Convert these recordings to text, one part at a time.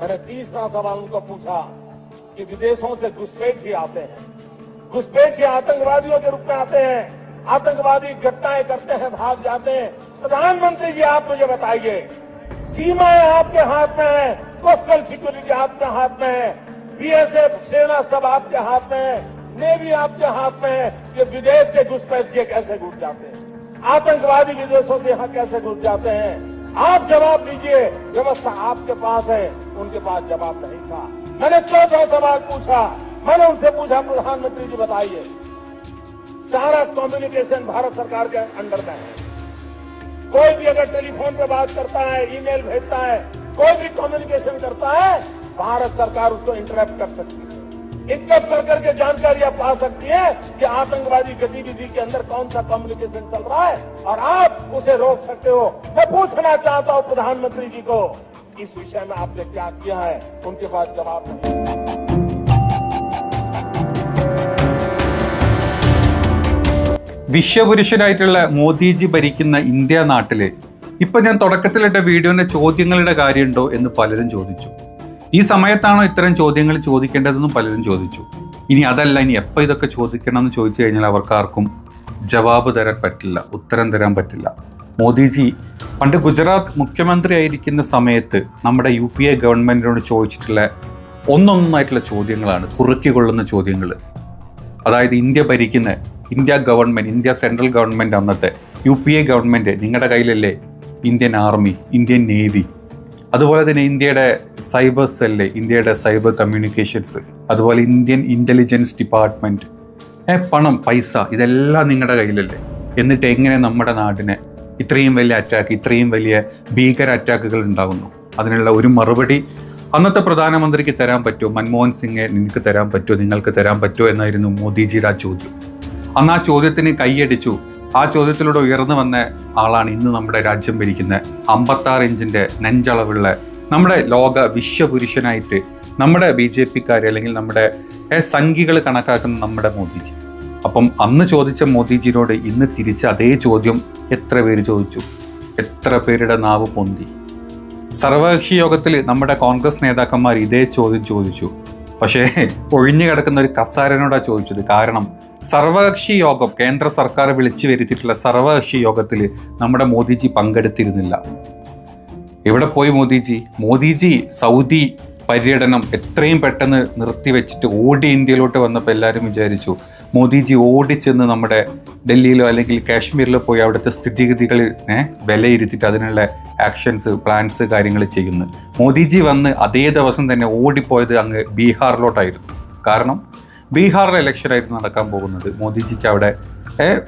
मैंने तीसरा सवाल उनको पूछा कि विदेशों से घुसपैठ ही आते हैं। घुसपैठ ही आतंकवादियों के रूप में आते हैं। आतंकवादी घटनाएँ करते हैं, भाग जाते हैं। प्रधानमंत्री जी, आप मुझे बताइए, सीमाएँ आपके हाथ में है, कोस्टल सिक्योरिटी आपके हाथ में है, बीएसएफ सेना सब आपके हाथ में है, नेवी आपके हाथ में है, ये विदेश से घुसपैठ के कैसे घुस जाते हैं? आतंकवादी विदेशों से यहाँ कैसे घुस जाते हैं? आप जवाब दीजिए, व्यवस्था आपके पास है। उनके पास जवाब नहीं था। मैंने चौथा सवाल पूछा। मैंने उनसे पूछा, प्रधानमंत्री जी, बताइए, सारा कम्युनिकेशन भारत सरकार के अंडर में है। कोई भी अगर टेलीफोन पे बात करता है, ईमेल भेजता है, कोई भी कम्युनिकेशन करता है, भारत सरकार उसको इंटरप्ट कर सकती है। इक्कत कर करके जानकारियाँ पा सकती है कि आतंकवादी गतिविधि के अंदर कौन सा कम्युनिकेशन चल रहा है। और आप उसे रोक सकते हो। मैं पूछना चाहता हूँ प्रधानमंत्री जी को इस विषय में आपने क्या किया है उनके पास जवाब नहीं വിശ്വപുരുഷനായിട്ടുള്ള മോദിജി ഭരിക്കുന്ന ഇന്ത്യ നാട്ടില് ഇപ്പൊ ഞാൻ തുടക്കത്തിലിട്ട വീഡിയോന്റെ ചോദ്യങ്ങളുടെ കാര്യമുണ്ടോ എന്ന് പലരും ചോദിച്ചു ഈ സമയത്താണോ ഇത്തരം ചോദ്യങ്ങൾ ചോദിക്കേണ്ടതെന്നും പലരും ചോദിച്ചു ഇനി അതല്ല ഇനി എപ്പോൾ ഇതൊക്കെ ചോദിക്കണം എന്ന് ചോദിച്ചു കഴിഞ്ഞാൽ അവർക്കാർക്കും ജവാബ് തരാൻ പറ്റില്ല ഉത്തരം തരാൻ പറ്റില്ല മോദിജി പണ്ട് ഗുജറാത്ത് മുഖ്യമന്ത്രി ആയിരിക്കുന്ന സമയത്ത് നമ്മുടെ യു പി എ ഗവൺമെന്റിനോട് ചോദിച്ചിട്ടുള്ള ഒന്നൊന്നായിട്ടുള്ള ചോദ്യങ്ങളാണ് കുറുക്കിക്കൊള്ളുന്ന ചോദ്യങ്ങൾ അതായത് ഇന്ത്യ ഭരിക്കുന്ന India government India central government അന്നത്തെ യു പി എ ഗവൺമെന്റ് നിങ്ങളുടെ കയ്യിലല്ലേ? Indian army Indian navy. അതുപോലെ തന്നെ ഇന്ത്യയുടെ സൈബർ സെല്ല് ഇന്ത്യയുടെ സൈബർ കമ്മ്യൂണിക്കേഷൻസ് അതുപോലെ ഇന്ത്യൻ ഇന്റലിജൻസ് ഡിപ്പാർട്ട്മെന്റ് പണം പൈസ ഇതെല്ലാം നിങ്ങളുടെ കയ്യിലല്ലേ? എന്നിട്ട് എങ്ങനെ നമ്മുടെ നാടിനെ ഇത്രയും വലിയ അറ്റാക്ക് ഇത്രയും വലിയ ഭീകര അറ്റാക്കുകൾ ഉണ്ടാകുന്നു അതിനുള്ള ഒരു മറുപടി അന്നത്തെ പ്രധാനമന്ത്രിക്ക് തരാൻ പറ്റുമോ? മൻമോഹൻ സിംഗെ നിനക്ക് തരാൻ പറ്റുമോ? നിങ്ങൾക്ക് തരാൻ പറ്റുമോ എന്നായിരുന്നു മോദിജിയുടെ ആ ചോദ്യം. അന്ന് ആ ചോദ്യത്തിന് കൈയടിച്ചു. ആ ചോദ്യത്തിലൂടെ ഉയർന്നു വന്ന ആളാണ് ഇന്ന് നമ്മുടെ രാജ്യം ഭരിക്കുന്ന അമ്പത്താറ് ഇഞ്ചിന്റെ നെഞ്ചളവുള്ള നമ്മുടെ ലോക വിശ്വപുരുഷനായിട്ട് നമ്മുടെ ബി ജെ പിക്കാർ അല്ലെങ്കിൽ നമ്മുടെ സംഘികൾ കണക്കാക്കുന്ന നമ്മുടെ മോദിജി. അപ്പം അന്ന് ചോദിച്ച മോദിജിയോട് ഇന്ന് തിരിച്ച് അതേ ചോദ്യം എത്ര പേര് ചോദിച്ചു? എത്ര പേരുടെ നാവ് പൊന്തി? സർവകക്ഷി യോഗത്തിൽ നമ്മുടെ കോൺഗ്രസ് നേതാക്കന്മാർ ഇതേ ചോദ്യം ചോദിച്ചു. പക്ഷേ ഒഴിഞ്ഞു കിടക്കുന്ന ഒരു കസാരനോടാ ചോദിച്ചത്. കാരണം സർവകക്ഷി യോഗം കേന്ദ്ര സർക്കാർ വിളിച്ചു വരുത്തിയിട്ടുള്ള സർവകക്ഷി യോഗത്തിൽ നമ്മുടെ മോദിജി പങ്കെടുത്തിരുന്നില്ല. എവിടെ പോയി മോദിജി? മോദിജി സൗദി പര്യടനം എത്രയും പെട്ടെന്ന് നിർത്തിവെച്ചിട്ട് ഓടി ഇന്ത്യയിലോട്ട് വന്നപ്പോൾ എല്ലാവരും വിചാരിച്ചു മോദിജി ഓടിച്ചെന്ന് നമ്മുടെ ഡൽഹിയിലോ അല്ലെങ്കിൽ കാശ്മീരിലോ പോയി അവിടുത്തെ സ്ഥിതിഗതികൾ വിലയിരുത്തിയിട്ട് അതിനുള്ള ആക്ഷൻസ് പ്ലാൻസ് കാര്യങ്ങൾ ചെയ്യുന്നു. മോദിജി വന്ന് അതേ ദിവസം തന്നെ ഓടിപ്പോയത് അങ്ങ് ബീഹാറിലോട്ടായിരുന്നു. കാരണം ബീഹാറിലെ ഇലക്ഷൻ ആയിരുന്നു നടക്കാൻ പോകുന്നത്. മോദിജിക്ക് അവിടെ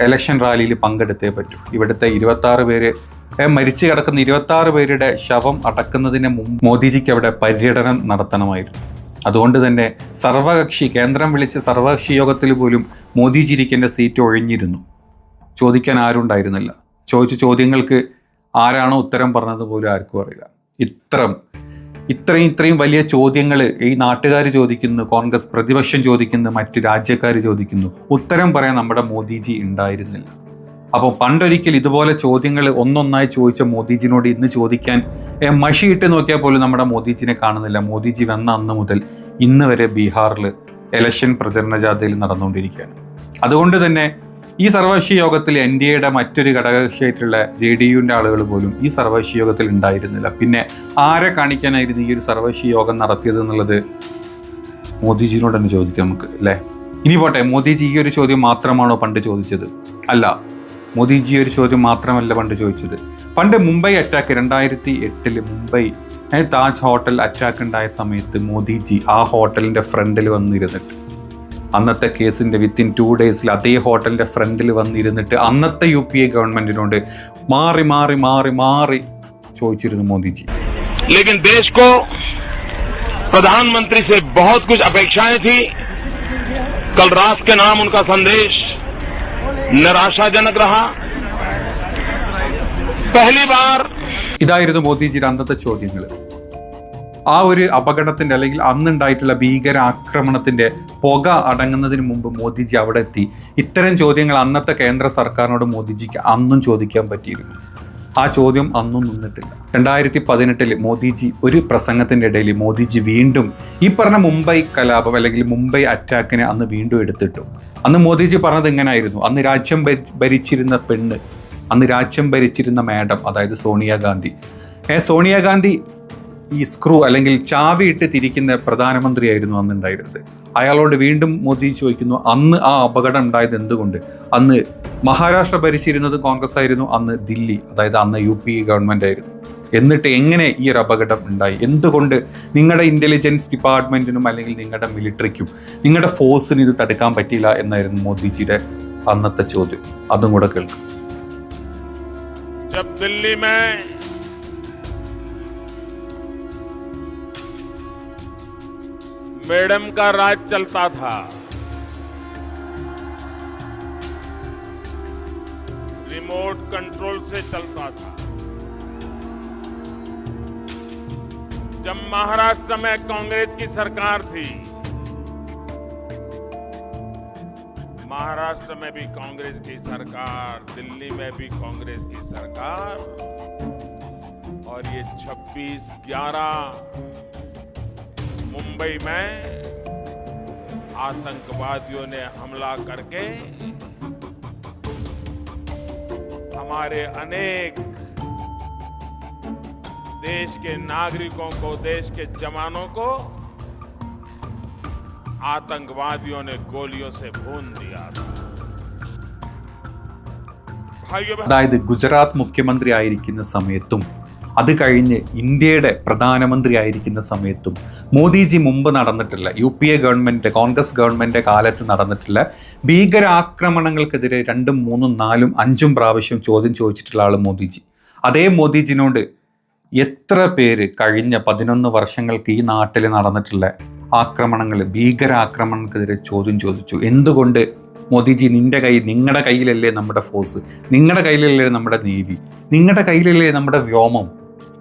ഇലക്ഷൻ റാലിയിൽ പങ്കെടുത്തേ പറ്റൂ. ഇവിടുത്തെ ഇരുപത്താറ് പേര് മരിച്ചു കിടക്കുന്ന ഇരുപത്താറ് പേരുടെ ശവം അടക്കുന്നതിന് മുമ്പ് മോദിജിക്ക് അവിടെ പര്യടനം നടത്തണമായിരുന്നു. അതുകൊണ്ട് തന്നെ സർവകക്ഷി കേന്ദ്രം വിളിച്ച സർവകക്ഷി യോഗത്തിൽ പോലും മോദിജി ഇരിക്കേണ്ട സീറ്റ് ഒഴിഞ്ഞിരുന്നു. ചോദിക്കാൻ ആരുണ്ടായിരുന്നില്ല. ചോദിച്ച ചോദ്യങ്ങൾക്ക് ആരാണോ ഉത്തരം പറഞ്ഞത് പോലും ആർക്കും അറിയില്ല. ഇത്രയും ഇത്രയും ഇത്രയും വലിയ ചോദ്യങ്ങൾ ഈ നാട്ടുകാർ ചോദിക്കുന്നു കോൺഗ്രസ് പ്രതിപക്ഷം ചോദിക്കുന്നു മറ്റ് രാജ്യക്കാർ ചോദിക്കുന്നു. ഉത്തരം പറയാൻ നമ്മുടെ മോദിജി ഉണ്ടായിരുന്നില്ല. അപ്പോൾ പണ്ടൊരിക്കൽ ഇതുപോലെ ചോദ്യങ്ങൾ ഒന്നൊന്നായി ചോദിച്ച മോദിജിനോട് ഇന്ന് ചോദിക്കാൻ മഷി മഷിയിട്ട് നോക്കിയാൽ പോലും നമ്മുടെ മോദിജിനെ കാണുന്നില്ല. മോദിജി വന്ന അന്ന് മുതൽ ഇന്ന് വരെ ബീഹാറിൽ എലക്ഷൻ പ്രചരണ ജാഥയിൽ നടന്നുകൊണ്ടിരിക്കുകയാണ്. അതുകൊണ്ട് തന്നെ ഈ സർവകക്ഷി യോഗത്തിൽ എൻ ഡി എയുടെ മറ്റൊരു ഘടകകക്ഷിയായിട്ടുള്ള ജെ ഡി യുവിന്റെ ആളുകൾ പോലും ഈ സർവകക്ഷി യോഗത്തിൽ ഉണ്ടായിരുന്നില്ല. പിന്നെ ആരെ കാണിക്കാനായിരുന്നു ഈ ഒരു സർവകക്ഷി യോഗം നടത്തിയത് എന്നുള്ളത് മോദിജിനോട് തന്നെ ചോദിക്കാം നമുക്ക് അല്ലേ? ഇനി പോട്ടെ മോദിജി ഈ ഒരു ചോദ്യം മാത്രമാണോ പണ്ട് ചോദിച്ചത്? അല്ല മോദിജി ഒരു ചോദ്യം മാത്രമല്ല പണ്ട് ചോദിച്ചത് പണ്ട് മുംബൈ അറ്റാക്ക് രണ്ടായിരത്തി എട്ടില് മുംബൈ ഏ, താജ് ഹോട്ടൽ അറ്റാക്ക് ഉണ്ടായ സമയത്ത് മോദിജി ആ ഹോട്ടലിന്റെ ഫ്രണ്ടിൽ വന്നിരുന്നിട്ട് അന്നത്തെ കേസിന്റെ വിത്തിൻ ടു ഡേയ്സിൽ അതേ ഹോട്ടലിന്റെ ഫ്രണ്ടിൽ വന്നിരുന്നിട്ട് അന്നത്തെ യു പി എ ഗവൺമെന്റിനോട് മാറി മാറി മാറി മാറി ചോദിച്ചിരുന്നു മോദിജി लेकिन देश को प्रधानमंत्री से बहुत कुछ अपेक्षाएं थी कल राष्ट्र के नाम उनका संदेश നിരാശാജനക ഇതായിരുന്നു മോദിജിയുടെ അന്നത്തെ ചോദ്യങ്ങൾ ആ ഒരു അപകടത്തിന്റെ അല്ലെങ്കിൽ അന്നുണ്ടായിട്ടുള്ള ഭീകര ആക്രമണത്തിന്റെ പുക അടങ്ങുന്നതിന് മുമ്പ് മോദിജി അവിടെ എത്തി. ഇത്തരം ചോദ്യങ്ങൾ അന്നത്തെ കേന്ദ്ര സർക്കാരിനോട് മോദിജിക്ക് അന്നും ചോദിക്കാൻ പറ്റിയിരുന്നു. ആ ചോദ്യം അന്നും നിന്നിട്ടില്ല. രണ്ടായിരത്തി പതിനെട്ടിൽ മോദിജി ഒരു പ്രസംഗത്തിന്റെ ഇടയിൽ മോദിജി വീണ്ടും ഈ പറഞ്ഞ മുംബൈ കലാപം അല്ലെങ്കിൽ മുംബൈ അറ്റാക്കിനെ അന്ന് വീണ്ടും എടുത്തിട്ടു. അന്ന് മോദിജി പറഞ്ഞത് എങ്ങനെയായിരുന്നു അന്ന് രാജ്യം ഭരിച്ചിരുന്ന പെണ്ണ് അന്ന് രാജ്യം ഭരിച്ചിരുന്ന മാഡം അതായത് സോണിയാഗാന്ധി ഏ സോണിയാഗാന്ധി ഈ സ്ക്രൂ അല്ലെങ്കിൽ ചാവിയിട്ട് തിരിക്കുന്ന പ്രധാനമന്ത്രിയായിരുന്നു അന്ന് ഉണ്ടായിരുന്നത്. അയാളോട് വീണ്ടും മോദി ചോദിക്കുന്നു അന്ന് ആ അപകടം ഉണ്ടായത് എന്തുകൊണ്ട്? അന്ന് മഹാരാഷ്ട്ര ഭരിച്ചിരുന്നത് കോൺഗ്രസ് ആയിരുന്നു അന്ന് ദില്ലി അതായത് അന്ന് യു പി ഗവൺമെന്റ് ആയിരുന്നു. എന്നിട്ട് എങ്ങനെ ഈ ഒരു അപകടം ഉണ്ടായി എന്തുകൊണ്ട് നിങ്ങളുടെ ഇന്റലിജൻസ് ഡിപ്പാർട്ട്മെന്റിനും അല്ലെങ്കിൽ നിങ്ങളുടെ മിലിറ്ററിക്കും നിങ്ങളുടെ ഫോഴ്സിന് ഇത് തടുക്കാൻ പറ്റിയില്ല എന്നായിരുന്നു മോദിജിയുടെ അന്നത്തെ ചോദ്യം അതും കൂടെ കേൾക്കും जब दिल्ली में मैडम का राज चलता था रिमोट कंट्रोल से चलता था जब महाराष्ट्र में कांग्रेस की सरकार थी, महाराष्ट्र में भी कांग्रेस की सरकार, दिल्ली में भी कांग्रेस की सरकार, और ये 26 11 मुंबई में आतंकवादियों ने हमला करके हमारे अनेक देश के नागरिकों को देश के जवानों को आतंकवादियों ने गोलियों से भून दिया था भाइयों बहनों, അതായത് ഗുജറാത്ത് മുഖ്യമന്ത്രി ആയിരിക്കുന്ന സമയത്തും അത് കഴിഞ്ഞ് ഇന്ത്യയുടെ പ്രധാനമന്ത്രി ആയിരിക്കുന്ന സമയത്തും മോദിജി മുമ്പ് നടന്നിട്ടില്ല U P A government Congress government കാലത്ത് നടന്നിട്ടില്ല ഭീകരാക്രമണങ്ങൾക്കെതിരെ രണ്ടും മൂന്നും നാലും അഞ്ചും പ്രാവശ്യം ചോദ്യം ചോദിച്ചിട്ടുള്ള ആൾ മോദിജി അതേ മോദിജിനോട് എത്ര പേര് കഴിഞ്ഞ പതിനൊന്ന് വർഷങ്ങൾക്ക് ഈ നാട്ടിൽ നടന്നിട്ടുള്ള ആക്രമണങ്ങൾ ഭീകരാക്രമണങ്ങൾക്കെതിരെ ചോദ്യം ചോദിച്ചു. എന്തുകൊണ്ട് മോദിജി നിന്റെ കൈ നിങ്ങളുടെ കയ്യിലല്ലേ നമ്മുടെ ഫോഴ്സ് നിങ്ങളുടെ കയ്യിലല്ലേ നമ്മുടെ നേവി നിങ്ങളുടെ കയ്യിലല്ലേ നമ്മുടെ വ്യോമം?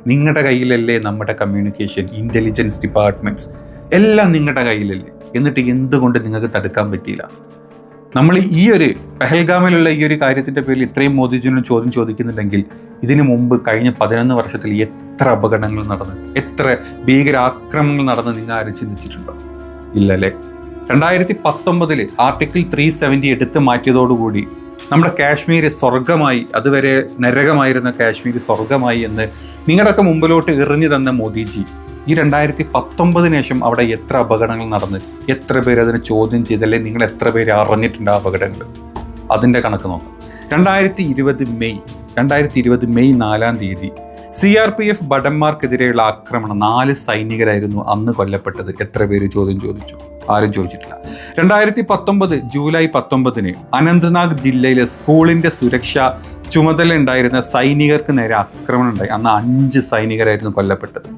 നിങ്ങളുടെ കയ്യിലല്ലേ നമ്മുടെ കമ്മ്യൂണിക്കേഷൻ ഇന്റലിജൻസ് ഡിപ്പാർട്ട്മെന്റ്സ് എല്ലാം നിങ്ങളുടെ കയ്യിലല്ലേ? എന്നിട്ട് എന്തുകൊണ്ട് നിങ്ങൾക്ക് തടുക്കാൻ പറ്റിയില്ല? നമ്മൾ ഈ ഒരു പെഹൽഗാമിലുള്ള ഈ ഒരു കാര്യത്തിന്റെ പേരിൽ ഇത്രയും മോദിജിനോട് ചോദ്യം ചോദിക്കുന്നുണ്ടെങ്കിൽ ഇതിനു മുമ്പ് കഴിഞ്ഞ പതിനൊന്ന് വർഷത്തിൽ എത്ര അപകടങ്ങൾ നടന്ന് എത്ര ഭീകരാക്രമങ്ങൾ നടന്ന് നിങ്ങൾ ആരും ചിന്തിച്ചിട്ടുണ്ടോ? ഇല്ലല്ലേ? രണ്ടായിരത്തി പത്തൊമ്പതിൽ ആർട്ടിക്കിൾ ത്രീ സെവന്റി എടുത്തു മാറ്റിയതോടുകൂടി നമ്മുടെ കാശ്മീർ സ്വർഗമായി അതുവരെ നരകമായിരുന്ന കാശ്മീർ സ്വർഗമായി എന്ന് നിങ്ങളുടെയൊക്കെ മുമ്പിലോട്ട് എറിഞ്ഞു തന്ന മോദിജി ഈ രണ്ടായിരത്തി പത്തൊമ്പതിന് ശേഷം അവിടെ എത്ര അപകടങ്ങൾ നടന്ന് എത്ര പേര് അതിനെ ചോദ്യം ചെയ്തല്ലേ നിങ്ങൾ എത്ര പേര് അറിഞ്ഞിട്ടുണ്ട് ആ അപകടങ്ങൾ? അതിന്റെ കണക്ക് നോക്കാം. രണ്ടായിരത്തി ഇരുപത് മെയ് രണ്ടായിരത്തി ഇരുപത് മെയ് നാലാം തീയതി സി ആർ പി എഫ് ഭടന്മാർക്കെതിരെയുള്ള ആക്രമണം നാല് സൈനികരായിരുന്നു അന്ന് കൊല്ലപ്പെട്ടത്. എത്ര പേര് ചോദ്യം ചോദിച്ചു? ആരും ചോദിച്ചിട്ടില്ല. രണ്ടായിരത്തി പത്തൊമ്പത് ജൂലൈ പത്തൊമ്പതിന് അനന്ത്നാഗ് ജില്ലയിലെ സ്കൂളിന്റെ സുരക്ഷ ചുമതല ഉണ്ടായിരുന്ന സൈനികർക്ക് നേരെ ആക്രമണം ഉണ്ടായി. അന്ന് അഞ്ച് സൈനികരായിരുന്നു കൊല്ലപ്പെട്ടത്.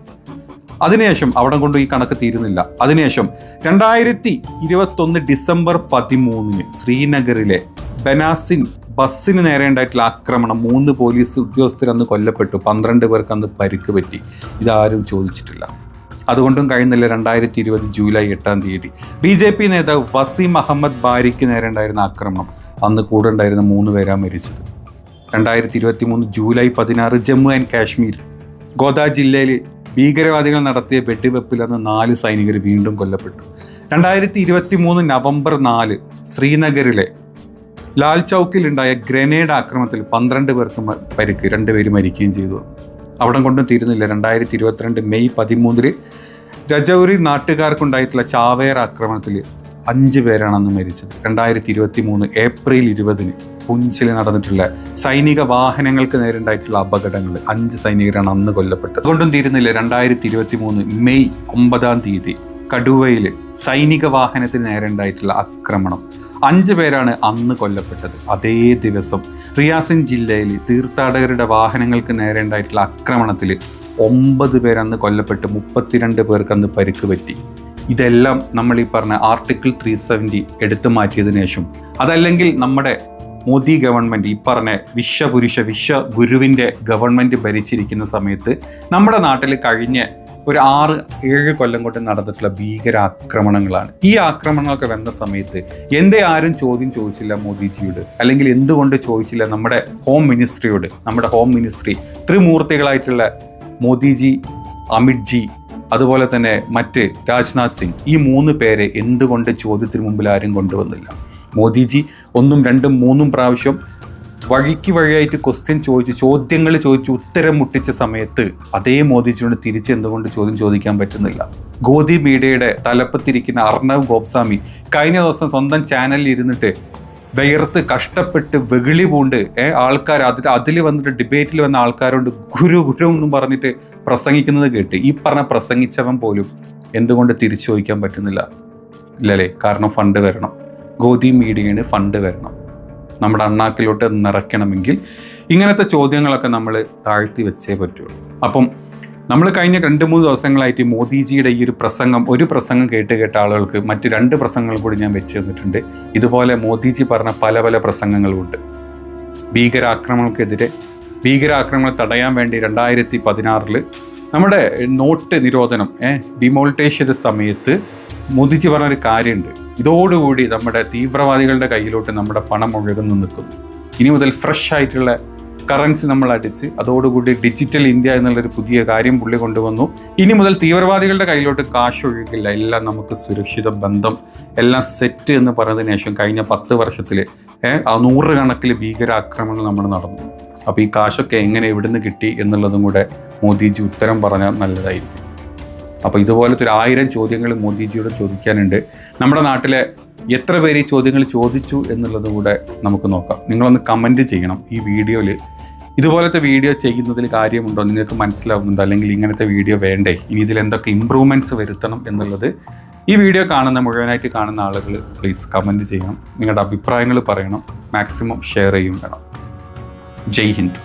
അതിനുശേഷം അവിടെ കൊണ്ട് ഈ കണക്ക് തീരുന്നില്ല. അതിനുശേഷം രണ്ടായിരത്തി ഇരുപത്തൊന്ന് ഡിസംബർ പതിമൂന്നിന് ശ്രീനഗറിലെ ബനാസിൻ ബസ്സിന് നേരെ ഉണ്ടായിട്ടുള്ള ആക്രമണം. മൂന്ന് പോലീസ് ഉദ്യോഗസ്ഥർ അന്ന് കൊല്ലപ്പെട്ടു. പന്ത്രണ്ട് പേർക്ക് അന്ന് പരിക്ക് പറ്റി. ഇതാരും ചോദിച്ചിട്ടില്ല. അതുകൊണ്ടും കഴിയുന്നില്ല രണ്ടായിരത്തി ഇരുപത് ജൂലൈ എട്ടാം തീയതി. ബി ജെ പി നേതാവ് വസീം അഹമ്മദ് ബാരിക്ക് നേരെ ഉണ്ടായിരുന്ന ആക്രമണം. അന്ന് കൂടെ ഉണ്ടായിരുന്ന മൂന്ന് പേരാ മരിച്ചത്. രണ്ടായിരത്തി ഇരുപത്തി മൂന്ന് ജൂലൈ പതിനാറ് ജമ്മു ആൻഡ് കാശ്മീർ. ഗോദാ ജില്ലയിൽ ഭീകരവാദികൾ നടത്തിയ വെടിവെപ്പിൽ അന്ന് നാല് സൈനികർ വീണ്ടും കൊല്ലപ്പെട്ടു. രണ്ടായിരത്തി ഇരുപത്തി മൂന്ന് നവംബർ നാല് ശ്രീനഗറിലെ ലാൽ ചൗക്കിൽ ഉണ്ടായ ഗ്രനേഡ് ആക്രമണത്തിൽ പന്ത്രണ്ട് പേർക്ക് പരിക്ക് രണ്ടുപേര് മരിക്കുകയും ചെയ്തു. അവിടം കൊണ്ടും തീരുന്നില്ല. രണ്ടായിരത്തി ഇരുപത്തിരണ്ട് മെയ് പതിമൂന്നിൽ രജൌരി നാട്ടുകാർക്കുണ്ടായിട്ടുള്ള ചാവേർ ആക്രമണത്തിൽ അഞ്ച് പേരാണ് അന്ന് മരിച്ചത്. രണ്ടായിരത്തി ഇരുപത്തി മൂന്ന് ഏപ്രിൽ ഇരുപതിന് പുഞ്ചിൽ നടന്നിട്ടുള്ള സൈനിക വാഹനങ്ങൾക്ക് നേരെ ഉണ്ടായിട്ടുള്ള അപകടങ്ങൾ അഞ്ച് സൈനികരാണ് അന്ന് കൊല്ലപ്പെട്ടത്. അതുകൊണ്ടും തീരുന്നില്ല. രണ്ടായിരത്തി ഇരുപത്തി മൂന്ന് മെയ് ഒമ്പതാം തീയതി കടുവയിൽ സൈനിക വാഹനത്തിന് നേരെ ഉണ്ടായിട്ടുള്ള ആക്രമണം. അഞ്ച് പേരാണ് അന്ന് കൊല്ലപ്പെട്ടത്. അതേ ദിവസം റിയാസിൻ ജില്ലയിൽ തീർത്ഥാടകരുടെ വാഹനങ്ങൾക്ക് നേരെ ഉണ്ടായിട്ടുള്ള ആക്രമണത്തിൽ ഒമ്പത് പേരന്ന് കൊല്ലപ്പെട്ട് മുപ്പത്തിരണ്ട് പേർക്ക് അന്ന് പരിക്ക് പറ്റി. ഇതെല്ലാം നമ്മൾ ഈ പറഞ്ഞ ആർട്ടിക്കിൾ ത്രീ സെവന്റി എടുത്തു മാറ്റിയതിനു ശേഷം അതല്ലെങ്കിൽ നമ്മുടെ മോദി ഗവൺമെന്റ് ഈ പറഞ്ഞ വിശ്വപുരുഷ വിശ്വ ഗവൺമെന്റ് ഭരിച്ചിരിക്കുന്ന സമയത്ത് നമ്മുടെ നാട്ടിൽ കഴിഞ്ഞ ഒരു ആറ് ഏഴ് കൊല്ലം കൊണ്ട് നടന്നിട്ടുള്ള ഭീകരാക്രമണങ്ങളാണ്. ഈ ആക്രമണങ്ങളൊക്കെ വന്ന സമയത്ത് എന്തേ ആരും ചോദ്യം ചോദിച്ചില്ല മോദിജിയോട്? അല്ലെങ്കിൽ എന്തുകൊണ്ട് ചോദിച്ചില്ല നമ്മുടെ ഹോം മിനിസ്ട്രിയോട് നമ്മുടെ ഹോം മിനിസ്ട്രി ത്രിമൂർത്തികളായിട്ടുള്ള മോദിജി അമിത്ജി അതുപോലെ തന്നെ മറ്റ് രാജ്നാഥ് സിംഗ് ഈ മൂന്ന് പേരെ എന്തുകൊണ്ട് ചോദ്യത്തിന് മുമ്പിൽ ആരും കൊണ്ടുവന്നില്ല? മോദിജി ഒന്നും രണ്ടും മൂന്നും പ്രാവശ്യം വഴിക്ക് വഴിയായിട്ട് ക്വസ്റ്റ്യൻ ചോദിച്ച് ചോദ്യങ്ങൾ ചോദിച്ച് ഉത്തരം മുട്ടിച്ച സമയത്ത് അതേ മോദിജിയോട് തിരിച്ച് എന്തുകൊണ്ട് ചോദ്യം ചോദിക്കാൻ പറ്റുന്നില്ല? ഗോദി മീഡിയയുടെ തലപ്പത്തിരിക്കുന്ന അർണവ് ഗോപ്സ്വാമി കഴിഞ്ഞ ദിവസം സ്വന്തം ചാനലിൽ ഇരുന്നിട്ട് വെയർത്ത് കഷ്ടപ്പെട്ട് വെകിളി പൂണ്ട് ആൾക്കാർ അതിൽ അതിൽ വന്നിട്ട് ഡിബേറ്റിൽ വന്ന ആൾക്കാരോട് ഗുരു ഗുരു എന്നും പറഞ്ഞിട്ട് പ്രസംഗിക്കുന്നത് കേട്ട് ഈ പറഞ്ഞ പ്രസംഗിച്ചവൻ പോലും എന്തുകൊണ്ട് തിരിച്ചു ചോദിക്കാൻ പറ്റുന്നില്ല? ഇല്ലല്ലേ? കാരണം ഫണ്ട് വരണം. ഗോദി മീഡിയന് ഫണ്ട് വരണം. നമ്മുടെ അണ്ണാക്കിലോട്ട് നിറയ്ക്കണമെങ്കിൽ ഇങ്ങനത്തെ ചോദ്യങ്ങളൊക്കെ നമ്മൾ താഴ്ത്തി വെച്ചേ പറ്റുള്ളൂ. അപ്പം നമ്മൾ കഴിഞ്ഞ രണ്ട് മൂന്ന് ദിവസങ്ങളായിട്ട് മോദിജിയുടെ ഈ ഒരു പ്രസംഗം ഒരു പ്രസംഗം കേട്ട് കേട്ട ആളുകൾക്ക് മറ്റ് രണ്ട് പ്രസംഗങ്ങൾ കൂടി ഞാൻ വെച്ച് തന്നിട്ടുണ്ട്. ഇതുപോലെ മോദിജി പറഞ്ഞ പല പല പ്രസംഗങ്ങളുമുണ്ട്. ഭീകരാക്രമണങ്ങൾക്കെതിരെ ഭീകരാക്രമണം തടയാൻ വേണ്ടി രണ്ടായിരത്തി പതിനാറിൽ നമ്മുടെ നോട്ട് നിരോധനം ഏഹ് സമയത്ത് മോദിജി പറഞ്ഞൊരു കാര്യമുണ്ട്. ഇതോടുകൂടി നമ്മുടെ തീവ്രവാദികളുടെ കയ്യിലോട്ട് നമ്മുടെ പണം ഒഴുകുന്നു നിൽക്കുന്നു. ഇനി മുതൽ ഫ്രഷ് ആയിട്ടുള്ള കറൻസി നമ്മൾ അടിച്ച് അതോടുകൂടി ഡിജിറ്റൽ ഇന്ത്യ എന്നുള്ളൊരു പുതിയ കാര്യം പുള്ളി കൊണ്ടുവന്നു. ഇനി മുതൽ തീവ്രവാദികളുടെ കയ്യിലോട്ട് കാശ് ഒഴുകില്ല. എല്ലാം നമുക്ക് സുരക്ഷിത ബന്ധം എല്ലാം സെറ്റ് എന്ന് പറഞ്ഞതിന് ശേഷം കഴിഞ്ഞ പത്ത് വർഷത്തിൽ നൂറുകണക്കിൽ ഭീകരാക്രമണങ്ങൾ നമ്മൾ നടന്നു. അപ്പോൾ ഈ കാശൊക്കെ എങ്ങനെ എവിടുന്ന് കിട്ടി എന്നുള്ളതും കൂടെ മോദിജി ഉത്തരം പറഞ്ഞാൽ നല്ലതായിരിക്കും. അപ്പോൾ ഇതുപോലത്തെ ഒരു ആയിരം ചോദ്യങ്ങൾ മോദിജിയോട് ചോദിക്കാനുണ്ട്. നമ്മുടെ നാട്ടിലെ എത്ര പേര് ഈ ചോദ്യങ്ങൾ ചോദിച്ചു എന്നുള്ളത് കൂടെ നമുക്ക് നോക്കാം. നിങ്ങളൊന്ന് കമന്റ് ചെയ്യണം ഈ വീഡിയോയിൽ. ഇതുപോലത്തെ വീഡിയോ ചെയ്യുന്നതിൽ കാര്യമുണ്ടോ? നിങ്ങൾക്ക് മനസ്സിലാവുന്നുണ്ടോ? അല്ലെങ്കിൽ ഇങ്ങനത്തെ വീഡിയോ വേണ്ടേ? ഇനി ഇതിൽ എന്തൊക്കെ ഇമ്പ്രൂവ്മെന്റ്സ് വരുത്തണം എന്നുള്ളത് ഈ വീഡിയോ കാണുന്ന മുഴുവനായിട്ട് കാണുന്ന ആളുകൾ പ്ലീസ് കമന്റ് ചെയ്യണം. നിങ്ങളുടെ അഭിപ്രായങ്ങൾ പറയണം. മാക്സിമം ഷെയർ ചെയ്യും വേണം ജയ് ഹിന്ദ്.